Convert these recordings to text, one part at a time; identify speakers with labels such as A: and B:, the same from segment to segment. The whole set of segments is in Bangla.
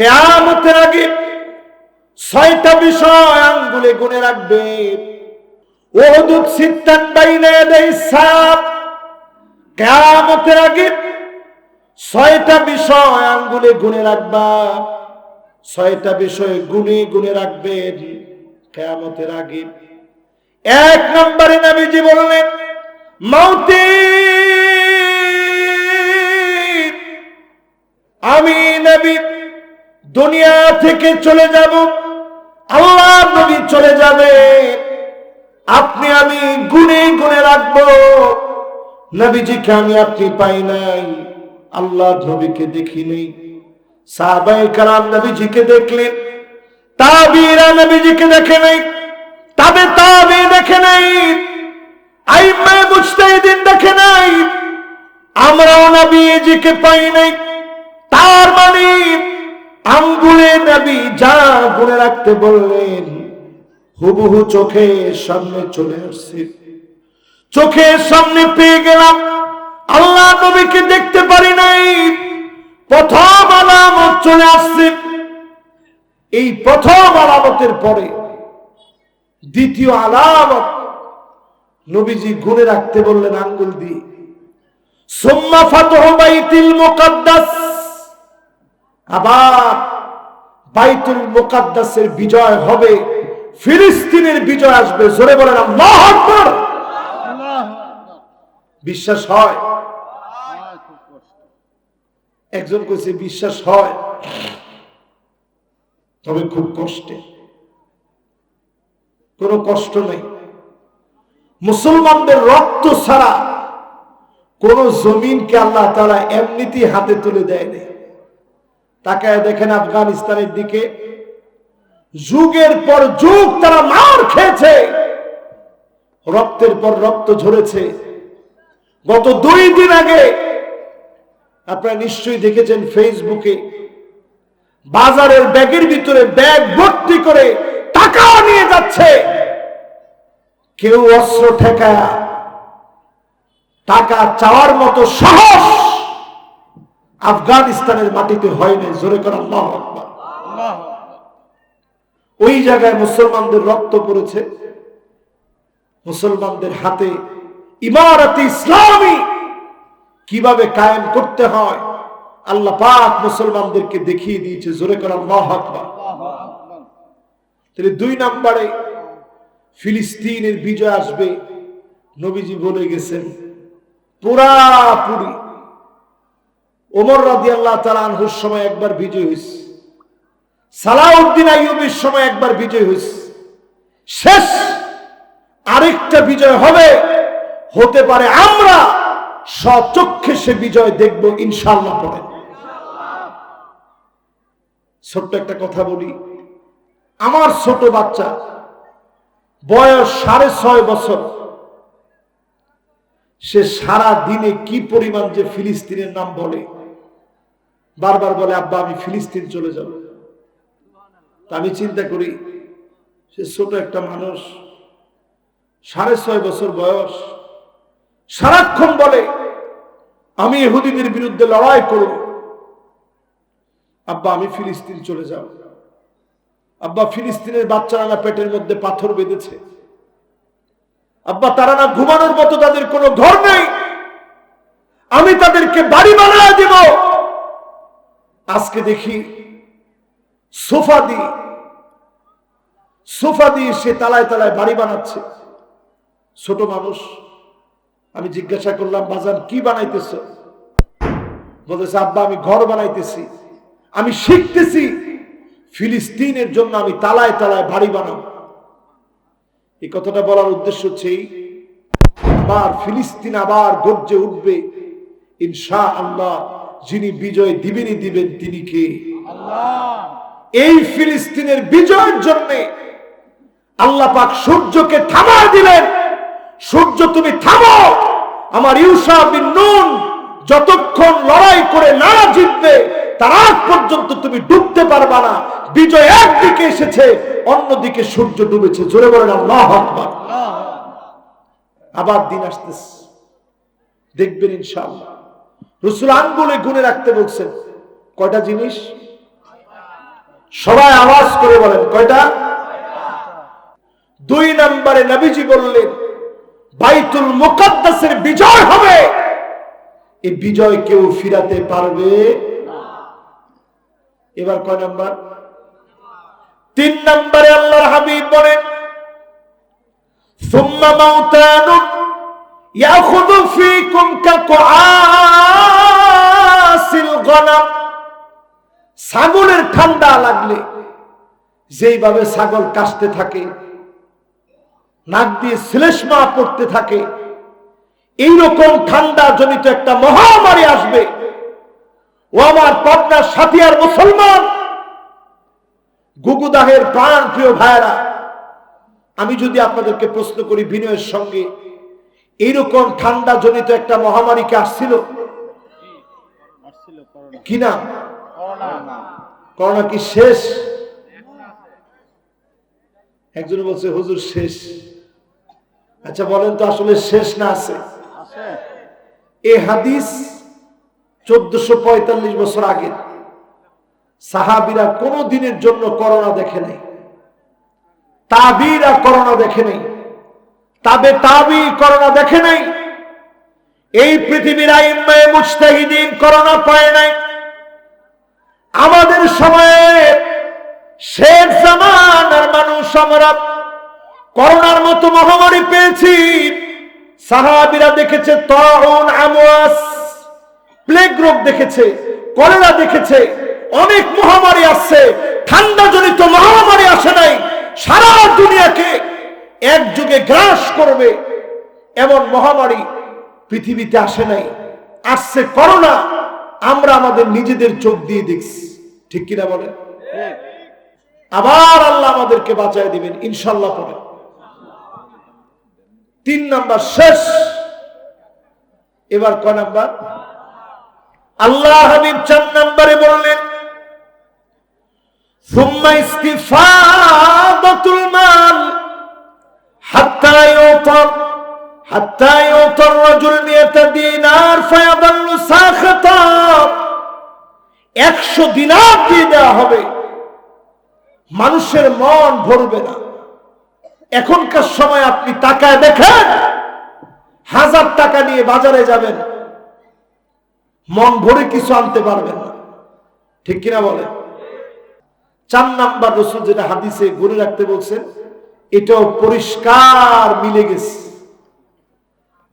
A: কেয়ামতের আগে ছয়টা বিষয় আঙ্গুলে গুনে রাখবে। ওহুদুদ সিত্তান বাইনা ইয়াদাই সাপ। কেয়ামতের আগে ছয়টা বিষয় আঙ্গুলে গুনে রাখবা। ছয়টা বিষয় গুনে গুনে রাখবেন কেয়ামতের আগে এক নম্বরে নবীজি বললেন, মাউতি আমি নবী দুনিয়া থেকে চলে যাব, আল্লাহ নবী চলে যাবে। আপনি আমি গুনে গুনে রাখব। নবীজিকে আমি আপনি পাই নাই, আল্লাহ নবীকে দেখি নেই। সাহাবাই কালাম নবীজিকে দেখলেন, তাবিরা নবীজিকে দেখে নাই, তবে তাবি দেখে নাই আইমায় দিন দেখে নাই। আমরাও নবীজিকে পাই নাই, তার মানে আঙ্গুলে নবী যা গুনে রাখতে বললেন, হুবহু চোখের সামনে চলে আসছে। চোখের সামনে পেয়ে গেলাম, আল্লাহ নবীকে দেখতে পারি নাই। প্রথম আলামত চলে আসছে। এই প্রথম আলামতের পরে দ্বিতীয় আলামত নবীজি গুনে রাখতে বললেন আঙ্গুল দিয়ে। সুম্মা ফাতহ বাইতুল মুকাদ্দাস। আবার বাইতুল মুকাদ্দাসের বিজয় হবে, ফিলিস্তিনের বিজয় আসবে। জোরে বলেন, আল্লাহু আকবার। বিশ্বাস হয়? একজন কইছে, বিশ্বাস হয়। তবে খুব কষ্টে। কোনো কষ্ট নেই। মুসলমানদের রক্ত ছাড়া কোন জমিনকে আল্লাহ তারা এমনিতেই হাতে তুলে দেয়নি তাকায় দেখেন আফগানিস্তানের দিকে। যুগের পর যুগ তারা মার খেয়েছে। রক্তের পর রক্ত ঝরেছে। গত দুই দিন আগে আপনারা নিশ্চয়ই দেখেছেন ফেসবুকে, বাজারের ব্যাগের ভিতরে ব্যাগ ভর্তি করে টাকা নিয়ে যাচ্ছে। কেউ অস্ত্র ঠেকায়া, টাকা চাওয়ার মতো সাহস আফগানিস্তানের মাটিতে হয়নি জোরে করা, আল্লাহু ওই জায়গায় মুসলমানদের রক্ত পড়েছে। মুসলমানদের হাতে ইমারতে ইসলামী কীভাবে কায়েম করতে হয়, আল্লাহ পাক মুসলমানদেরকে দেখিয়ে দিয়েছে। জোরে করা, আল্লাহু আকবার। তাহলে দুই নম্বরে ফিলিস্তিনের বিজয় আসবে। নবীজি বলে গেছেন পুরাপুরি ওমর রাজি আল্লাহ তালানহুর সময় একবার বিজয় হয়েছে সালাউদ্দিন আইয়ুবের সময় একবার বিজয় হয়েছে শেষ আরেকটা বিজয় হবে, হতে পারে আমরা সচক্ষে সে বিজয় দেখব ইনশাল্লাহ পরে। ছোট্ট একটা কথা বলি, আমার ছোট বাচ্চা, বয়স সাড়ে ছয় বছর, সে সারা দিনে কি পরিমাণ যে ফিলিস্তিনের নাম বলে বারবার বলে, আব্বা, আমি ফিলিস্তিন চলে যাব। তা আমি চিন্তা করি, সে ছোট একটা মানুষ, সাড়ে ছয় বছর বয়স, সারাক্ষণ বলে, আমি এহুদিদের বিরুদ্ধে লড়াই করব। আব্বা, আমি ফিলিস্তিন চলে যাব। আব্বা, ফিলিস্তিনের বাচ্চারা না পেটের মধ্যে পাথর বেঁধেছে। আব্বা, তারা না ঘুমানোর মতো তাদের কোনো ঘর নেই? আমি তাদেরকে বাড়ি বানায় দেব। আজকে দেখি সোফা দিয়ে সোফা দিয়ে সে তালায় তালায় বাড়ি বানাচ্ছে। ছোট মানুষ আমি জিজ্ঞাসা করলাম বাজান কি বানাইতেছ? বলতেছে আব্বা আমি ঘর বানাইতেছি। আমি শিখতেছি ফিলিস্তিনের জন্য আমি তালায় তালায় বাড়ি বানাবো। এই কথাটা বলার উদ্দেশ্য হচ্ছে এই, আবার ফিলিস্তিন আবার গর্জে উঠবে ইনশা আল্লাহ যিনি বিজয় দিবেনই দিবেন তিনি কে? এই ফিলিস্তিনের বিজয়ের জন্য আল্লাহ পাক সূর্যকে থামা দিলেন। সূর্য তুমি থামো। আমার ইউসা বিন নুন যতক্ষণ লড়াই করে না জিতবে তার আগ পর্যন্ত তুমি ডুবতে পারবা না। বিজয় একদিকে এসেছে অন্যদিকে সূর্য ডুবেছে। জোরে বলেন আল্লাহ আকবার। আবার দিন আসতেছে। দেখবেন ইনশাআল্লাহ। রসুল আঙ্গুলে গুনে রাখতে বলছেন, কয়টা জিনিস? সবাই আওয়াজ করে বলেন, কয়টা? দুই নম্বরে নবীজি বললেন, বাইতুল মুকদ্দাসের বিজয় হবে। এই বিজয় কেউ ফিরাতে পারবে? এবার কয় নাম্বার? তিন নম্বরে আল্লাহর হাবিব বলেন, সুম্মা মাউতানুম يأخذ فيكم كقعاس الغنم ছাগলের ঠান্ডা লাগলে যেইভাবে ছাগল কাশতে থাকে নাক দিয়ে শ্লেষ্মা পড়তে থাকে এইরকম ঠান্ডা জনিত একটা মহামারী আসবে ও আমার পাবনার সাথিয়ার মুসলমান গুগুদাহের প্রাণ প্রিয় ভাইরা আমি যদি আপনাদেরকে প্রশ্ন করি বিনয়ের সঙ্গে এইরকম ঠান্ডা জনিত একটা মহামারীকে আসছিল? কি না
B: করোনা
A: কি শেষ? একজন বলছে, হুজুর, শেষ। আচ্ছা বলেন তো আসলে শেষ না আছে? এ হাদিস চোদ্দশো পঁয়তাল্লিশ বছর আগে সাহাবিরা কোনো দিনের জন্য করোনা দেখে নাই। তাবিরা করোনা দেখে নাই। তাবে তাবি করোনা দেখে নাই। এই পৃথিবীর আইম্মায় মুস্তাহিদিন করোনা পায় নাই। আমাদের সময়ে শেখ জামানার মানুষ আমরা করোনার মতো মহামারী পেয়েছি। সাহাবিরা দেখেছে তরুণ আমোয়াস প্লেগ রোগ দেখেছে, কলেরা দেখেছে, অনেক মহামারী আসছে ঠান্ডা জনিত মহামারী আসে নাই। সারা দুনিয়াকে এক যুগে গ্রাস করবে। এমন মহামারী পৃথিবীতে আসে নাই। আসছে করোনা। আমরা আমাদের নিজেদের চোখ দিয়ে দেখছি। ঠিক কিনা বলে? আবার আল্লাহ আমাদেরকে বাঁচায় দিবেন ইনশাল্লাহ পরে। তিন নাম্বার শেষ। এবার ক নাম্বার? আল্লাহ হাবিব চার নাম্বারে বললেন, সুম্মা ইস্তিফাদাতুল মাল حتى يعطى حتى يعطى الرجل مئة دينار فيظل ساخطا একশো দিনার দিয়ে দেওয়া হবে মানুষের মন ভরবে না এখনকার সময় আপনি টাকায় দেখেন হাজার টাকা নিয়ে বাজারে যাবেন মন ভরে কিছু আনতে পারবেন না ঠিক কিনা বলেন চার নাম্বার রসুল যেটা হাদিসে ঘুরে রাখতে বলছেন এটাও পরিষ্কার মিলে গেছে।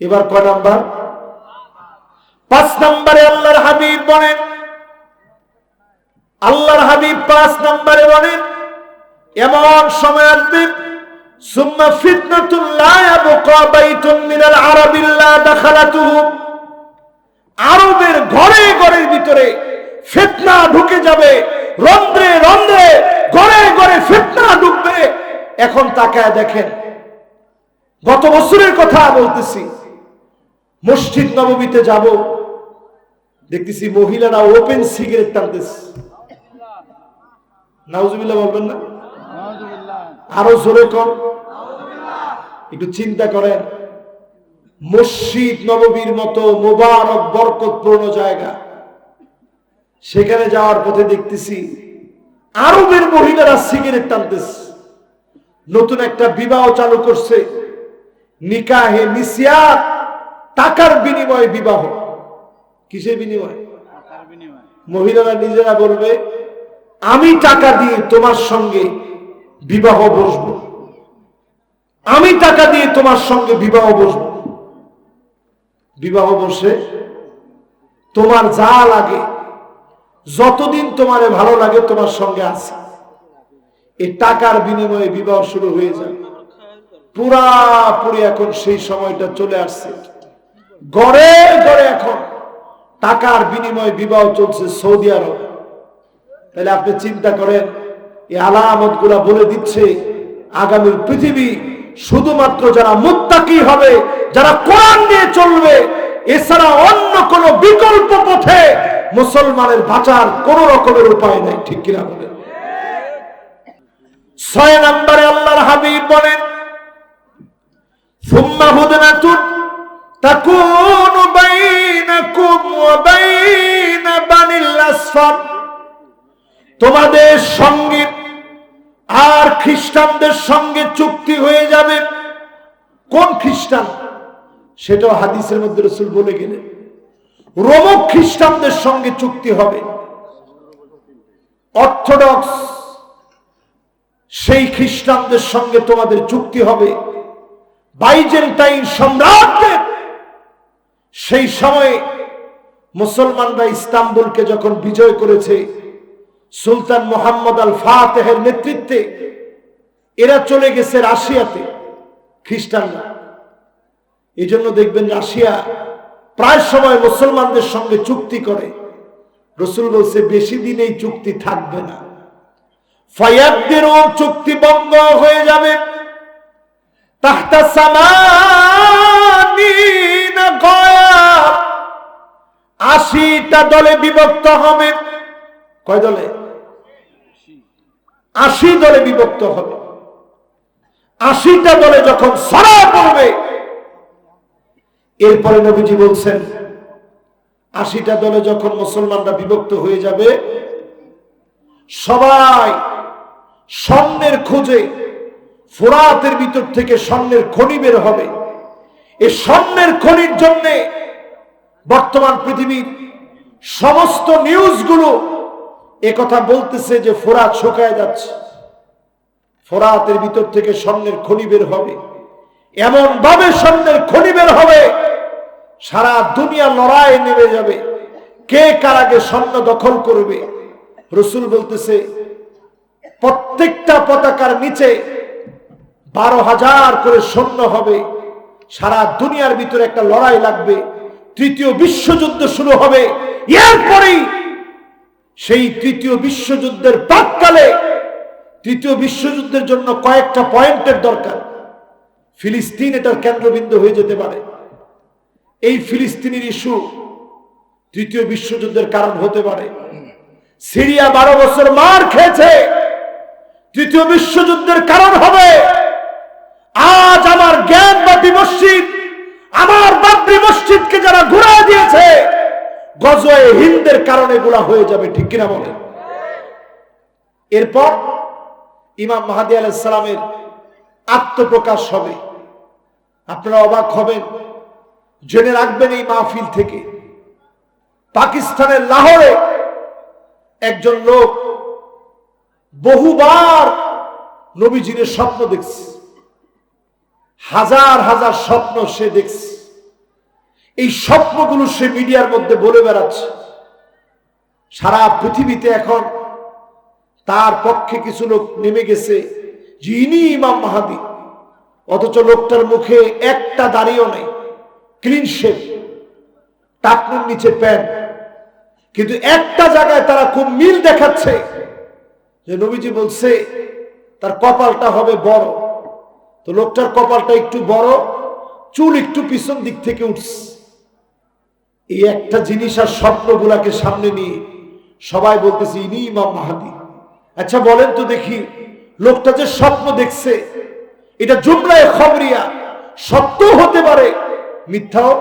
A: এবার কয় নাম্বার? পাঁচ নাম্বারে আল্লাহর হাবিব বলেন, আল্লাহর হাবিব পাঁচ নম্বরে বলেন, এমন সময় আসবে আরবের ঘরে ঘরের ভিতরে ফিতনা ঢুকে যাবে, রন্ধ্রে রন্ধ্রে ঘরে ঘরে ফিতনা ঢুকবে। এখন তাকায় দেখেন, গত বছরের কথা বলতেছি, মসজিদ নবমীতে যাব, দেখতেছি মহিলারা ওপেন সিগারেট টানতেছে। নাউজুবিল্লাহ বলবেন না? আরও জোরে কর একটু চিন্তা করেন, মসজিদ নববীর মতো মোবারক বরকতপূর্ণ জায়গা। সেখানে যাওয়ার পথে দেখতেছি, আরবের মহিলারা সিগারেট টানতেছে। নতুন একটা বিবাহ চালু করছে। নিকাহে মিসিয়াত টাকার বিনিময়ে বিবাহ। কিসের বিনিময়। মহিলারা নিজেরা বলবে আমি টাকা দিয়ে তোমার সঙ্গে বিবাহ বসবো। আমি টাকা দিয়ে তোমার সঙ্গে বিবাহ বসবো। বিবাহ বসে তোমার যা লাগে যতদিন তোমারে ভালো লাগে তোমার সঙ্গে আছে। এই টাকার বিনিময়ে বিবাহ শুরু হয়ে যায়। পুরাপুরি এখন সেই সময়টা চলে আসছে। গড়ে গড়ে এখন টাকার বিনিময়ে বিবাহ চলছে সৌদি আরব। তাহলে আপনি চিন্তা করেন, এই আলামতগুলা বলে দিচ্ছে আগামীর পৃথিবী শুধুমাত্র যারা মুত্তাকি হবে, যারা কোরআন নিয়ে চলবে, এছাড়া অন্য কোন বিকল্প পথে মুসলমানের বাঁচার কোন রকমের উপায় নাই। ঠিক কিনা বলেন? ছয় নম্বরে আল্লাহর হাবিব বলেন, সুম্মা হুদনাতুন তাকুন বাইনাকুম ওয়া বাইনা বানিল আসফার তোমাদের সঙ্গে আর খ্রিস্টানদের সঙ্গে চুক্তি হয়ে যাবে। কোন খ্রিস্টান? সেটাও হাদিসের মধ্যে রসুল বলে গেলেন। রোমক খ্রিস্টানদের সঙ্গে চুক্তি হবে। অর্থোডক্স সেই খ্রিস্টানদের সঙ্গে তোমাদের চুক্তি হবে। বাইজেন্টাইন সম্রাটদের। সেই সময়ে মুসলমানরা ইস্তাম্বুলকে যখন বিজয় করেছে, সুলতান মোহাম্মদ আল ফাতেহের নেতৃত্বে, এরা চলে গেছে রাশিয়াতে, খ্রিস্টানরা। এই জন্য দেখবেন রাশিয়া প্রায় সময় মুসলমানদের সঙ্গে চুক্তি করে। রসুল বলছে, বেশি দিন এই চুক্তি থাকবে না। ফয়াবদেরও চুক্তি বন্ধ হয়ে যাবে। তাহতা সামানিন গয়া। আশিটা দলে বিভক্ত হবে। কয় দলে? আশি দলে বিভক্ত হবে। আশিটা দলে যখন সরা পড়বে, এরপরে নবীজি বলছেন, আশিটা দলে যখন মুসলমানরা বিভক্ত হয়ে যাবে, সবাই স্বর্ণের খোঁজে, ফোরাতের ভিতর থেকে স্বর্ণের খনি বের হবে। এই স্বর্ণের খনির জন্যে বর্তমান পৃথিবীর সমস্ত নিউজগুলো কথা বলতেছে যে ফোরাত শুকায় যাচ্ছে। ফোরাতের ভিতর থেকে স্বর্ণের খনি বের হবে। এমন ভাবে স্বর্ণের খনি বের হবে, সারা দুনিয়া লড়াই নেমে যাবে। কে কার আগে স্বর্ণ দখল করবে? রসুল বলতেছে প্রত্যেকটা পতাকার নিচে বারো হাজার করে সৈন্য হবে। সারা দুনিয়ার ভিতরে একটা লড়াই লাগবে। তৃতীয় বিশ্বযুদ্ধ শুরু হবে। এরপরেই সেই তৃতীয় বিশ্বযুদ্ধের প্রাককালে তৃতীয় বিশ্বযুদ্ধের জন্য কয়েকটা পয়েন্টের দরকার। ফিলিস্তিন এটার কেন্দ্রবিন্দু হয়ে যেতে পারে। এই ফিলিস্তিনের ইস্যু তৃতীয় বিশ্বযুদ্ধের কারণ হতে পারে। সিরিয়া বারো বছর মার খেয়েছে। তৃতীয় বিশ্বযুদ্ধের কারণ হবে, আজ আমার জ্ঞান বাপি মসজিদ, আমার বাপরি মসজিদকে যারা ঘুরা দিয়েছে গজয়ে হিন্দের কারণে এগুলা হয়ে যাবে, ঠিক কিনা বলে এরপর ইমাম মাহাদি আলাইসালামের আত্মপ্রকাশ হবে। আপনারা অবাক হবেন, জেনে রাখবেন এই মাহফিল থেকে। পাকিস্তানের লাহোরে একজন লোক বহুবার নবীজির স্বপ্ন দেখছে। হাজার হাজার স্বপ্ন সে দেখছে। এই স্বপ্নগুলো সে মিডিয়ার মধ্যে বলে বেড়াচ্ছে। সারা পৃথিবীতে এখন তার পক্ষে কিছু লোক নেমে গেছে যে ইনি ইমাম মাহাদি। অথচ লোকটার মুখে একটা দাঁড়িয়েও নেই। ক্লিন শেপ টাকনুর নিচে প্যান্ট। কিন্তু একটা জায়গায় তারা খুব মিল দেখাচ্ছে। যে নবীজি বলছে, তার কপালটা হবে বড়। তো লোকটার কপালটা একটু বড়, চুল একটু পিছন দিক থেকে উঠছে। এই একটা জিনিস আর স্বপ্নগুলাকে সামনে নিয়ে সবাই বলতেছে, ইনি ইমাম মাহাদি। আচ্ছা বলেন তো দেখি, লোকটা যে স্বপ্ন দেখছে, এটা জুমলায় খবরিয়া সত্য হতে পারে? মিথ্যাও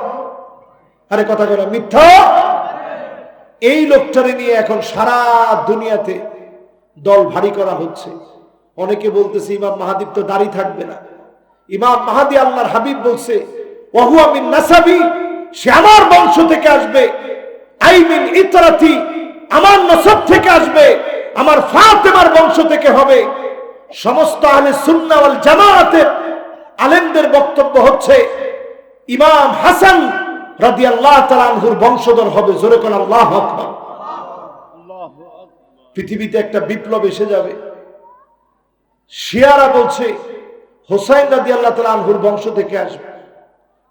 A: আরে কথা বলা মিথ্যাও এই লোকটারে নিয়ে এখন সারা দুনিয়াতে দল ভারী করা হচ্ছে। অনেকে বলতেছে, ইমাম মাহাদিব তো দাড়ি থাকবে না। ইমাম মাহাদি আল্লাহর হাবিব বলছে ওহু আমিন নাসাবি, সে আমার বংশ থেকে আসবে। আইমিন ইতরাতি, আমার নসব থেকে আসবে। আমার ফাতেমার বংশ থেকে হবে। সমস্ত আহলে সুন্নাহ ওয়াল জামাতের আলেমদের বক্তব্য হচ্ছে, ইমাম হাসান রাদিয়াল্লাহু তাআলা আনহুর বংশধর হবে। জোরে কোন আল্লাহু আকবার। পৃথিবীতে একটা বিপ্লব এসে যাবে। শিয়ারা বলছে, হোসাইন রাদি আল্লাহ তালা আনহুর বংশ থেকে আসবে।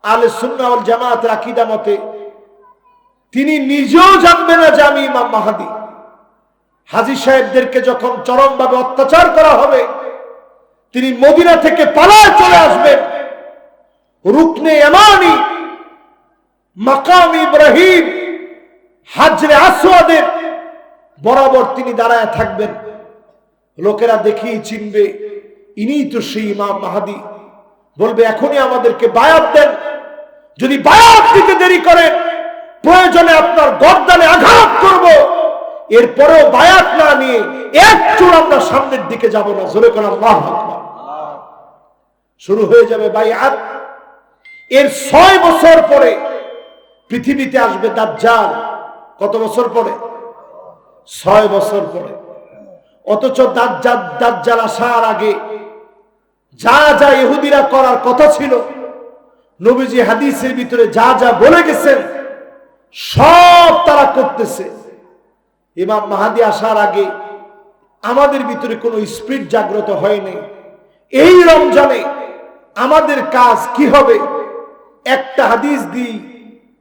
A: আলে সুন্নাউল জামাতের আকিদা মতে, তিনি নিজেও জানবে না যে আমি ইমাম মাহাদি। হাজি সাহেবদেরকে যখন চরমভাবে অত্যাচার করা হবে, তিনি মদিনা থেকে পালায় চলে আসবেন। রুকনে এমানি, মাকাম ইব্রাহিম, হাজরে আসওয়াদের বরাবর তিনি দাঁড়ায় থাকবেন। লোকেরা দেখেই চিনবে ইনি তো সেই ইমাম মাহাদি। বলবে, এখনই আমাদেরকে বায়াত দেন। যদি বায়াত দিতে দেরি করেন প্রয়োজনে আপনার গর্দানে আঘাত করব। এরপরেও বায়াত না নিয়ে এক চুল আমরা সামনের দিকে যাব না। জোরে করে আল্লাহ। শুরু হয়ে যাবে বায়াত। এর ছয় বছর পরে পৃথিবীতে আসবে দাজ্জাল। কত বছর পরে? ছয় বছর পরে। অথচ দাজ্জাল আসার আগে যা যা ইহুদিরা করার কথা ছিল, নবীজি হাদিসের ভিতরে যা যা বলে গেছেন, সব তারা করতেছে। ইমাম মাহাদি আসার আগে আমাদের ভিতরে কোনো স্পিড জাগ্রত হয়নি এই রমজানে আমাদের কাজ কি হবে? একটা হাদিস দিই,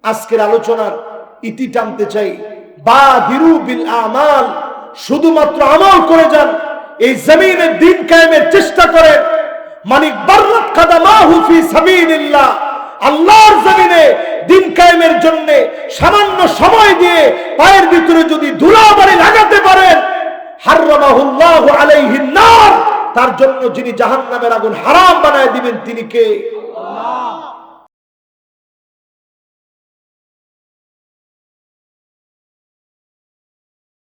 A: আজকের আলোচনার ইতি টানতে চাই। বা আমাল, শুধুমাত্র আমল করে যান, এই জমিনের দিন কায়েমের চেষ্টা করে মানিক বাররাত আল্লাহর জমিনে দিন কায়েমের জন্য সামান্য সময় দিয়ে পায়ের ভিতরে যদি ধুলাবাড়ি লাগাতে পারেন, হাররামাহুল্লাহু আলাইহিন নার, তার জন্য যিনি জাহান্নামের আগুন হারাম বানায় দিবেন তিনি কে?